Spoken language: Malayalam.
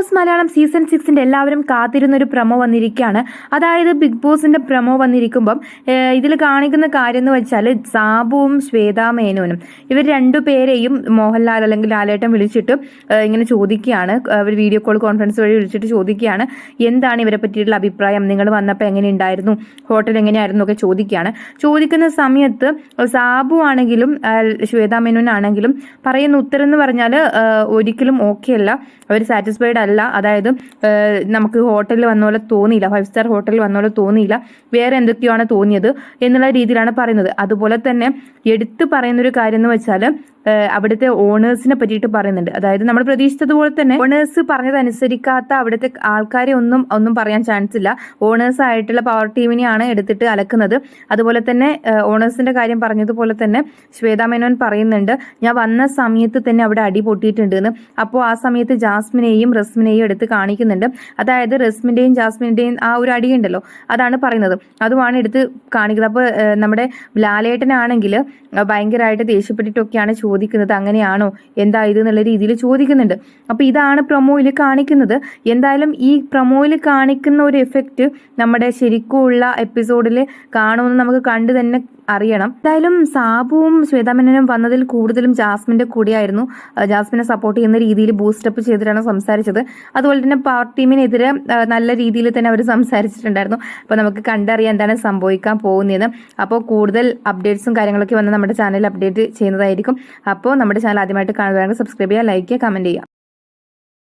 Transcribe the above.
ബോസ് മലയാളം സീസൺ സിക്സിന്റെ എല്ലാവരും കാത്തിരുന്ന ഒരു പ്രമോ വന്നിരിക്കുകയാണ്. അതായത് ബിഗ് ബോസിന്റെ പ്രമോ വന്നിരിക്കുമ്പം ഇതിൽ കാണിക്കുന്ന കാര്യം എന്ന് വെച്ചാൽ സാബുവും ശ്വേതാ മേനോനും. ഇവർ രണ്ടു പേരെയും മോഹൻലാൽ അല്ലെങ്കിൽ ലാലേട്ടൻ വിളിച്ചിട്ട് ഇങ്ങനെ ചോദിക്കുകയാണ്. അവർ വീഡിയോ കോൾ കോൺഫറൻസ് വഴി വിളിച്ചിട്ട് ചോദിക്കുകയാണ്. എന്താണ് ഇവരെ പറ്റിയിട്ടുള്ള അഭിപ്രായം? നിങ്ങൾ വന്നപ്പോൾ എങ്ങനെ ഉണ്ടായിരുന്നു ഹോട്ടൽ എങ്ങനെയായിരുന്നു ഒക്കെ ചോദിക്കുകയാണ്. ചോദിക്കുന്ന സമയത്ത് സാബു ആണെങ്കിലും ശ്വേതാ മേനോനാണെങ്കിലും പറയുന്ന ഉത്തരം എന്ന് പറഞ്ഞാൽ ഒരിക്കലും ഓക്കെ അല്ല. അവർ സാറ്റിസ്ഫൈഡ് അല്ല. അതായത് നമുക്ക് ഹോട്ടലിൽ വന്ന പോലെ തോന്നിയില്ല ഫൈവ് സ്റ്റാർ ഹോട്ടലിൽ വന്ന പോലെ തോന്നിയില്ല വേറെ എന്തൊക്കെയാണ് തോന്നിയത് എന്നുള്ള രീതിയിലാണ് പറയുന്നത്. അതുപോലെ തന്നെ എടുത്തു പറയുന്നൊരു കാര്യം എന്ന് വെച്ചാൽ അവിടുത്തെ ഓണേഴ്സിനെ പറ്റിയിട്ട് പറയുന്നുണ്ട്. അതായത് നമ്മൾ പ്രതീക്ഷിച്ചതുപോലെ തന്നെ ഓണേഴ്സ് പറഞ്ഞതനുസരിക്കാത്ത അവിടുത്തെ ആൾക്കാരെ ഒന്നും ഒന്നും പറയാൻ ചാൻസ് ഇല്ല. ഓണേഴ്സ് ആയിട്ടുള്ള പവർ ടീമിനെയാണ് എടുത്തിട്ട് അലക്കുന്നത്. അതുപോലെ തന്നെ ഓണേഴ്സിന്റെ കാര്യം പറഞ്ഞതുപോലെ തന്നെ ശ്വേതാ മേനോൻ പറയുന്നുണ്ട് ഞാൻ വന്ന സമയത്ത് തന്നെ അവിടെ അടി പൊട്ടിയിട്ടുണ്ട് എന്ന് അപ്പോൾ ആ സമയത്ത് ജാസ്മിനെയും റസ്മിനെയും എടുത്ത് കാണിക്കുന്നുണ്ട്. അതായത് റസ്മിന്റെയും ജാസ്മിന്റെയും ആ ഒരു അടി ഉണ്ടല്ലോ അതാണ് പറയുന്നത്. അതുമാണ് എടുത്ത് കാണിക്കുന്നത്. അപ്പോൾ നമ്മുടെ ലാലേട്ടനാണെങ്കിൽ ഭയങ്കരമായിട്ട് ദേഷ്യപ്പെട്ടിട്ടൊക്കെയാണ് ചോദിക്കുന്നത് അങ്ങനെയാണോ? എന്താ ഇത് എന്നുള്ള രീതിയിൽ ചോദിക്കുന്നുണ്ട്. അപ്പോൾ ഇതാണ് പ്രൊമോയിൽ കാണിക്കുന്നത്. എന്തായാലും ഈ പ്രൊമോയിൽ കാണിക്കുന്ന ഒരു എഫക്റ്റ് നമ്മുടെ ശരിക്കുമുള്ള എപ്പിസോഡിൽ കാണുമെന്ന് നമുക്ക് കണ്ടു തന്നെ അറിയണം. എന്തായാലും സാബുവും ശ്വേതാമേനനും വന്നതിൽ കൂടുതലും ജാസ്മിന്റെ കൂടെയായിരുന്നു. ജാസ്മിനെ സപ്പോർട്ട് ചെയ്യുന്ന രീതിയിൽ ബൂസ്റ്റപ്പ് ചെയ്തിട്ടാണ് സംസാരിച്ചത്. അതുപോലെ തന്നെ പവർ ടീമിനെതിരെ നല്ല രീതിയിൽ തന്നെ അവർ സംസാരിച്ചിട്ടുണ്ടായിരുന്നു. അപ്പോൾ നമുക്ക് കണ്ടറിയാം എന്താണ് സംഭവിക്കാൻ പോകുന്നത് അപ്പോൾ കൂടുതൽ അപ്ഡേറ്റ്സും കാര്യങ്ങളൊക്കെ വന്ന് നമ്മുടെ ചാനൽ അപ്ഡേറ്റ് ചെയ്യുന്നതായിരിക്കും. അപ്പോൾ നമ്മുടെ ചാനൽ ആദ്യമായിട്ട് കാണുകയാണെങ്കിൽ സബ്സ്ക്രൈബ് ചെയ്യുക ലൈക്ക് ചെയ്യുക കമന്റ് ചെയ്യുക.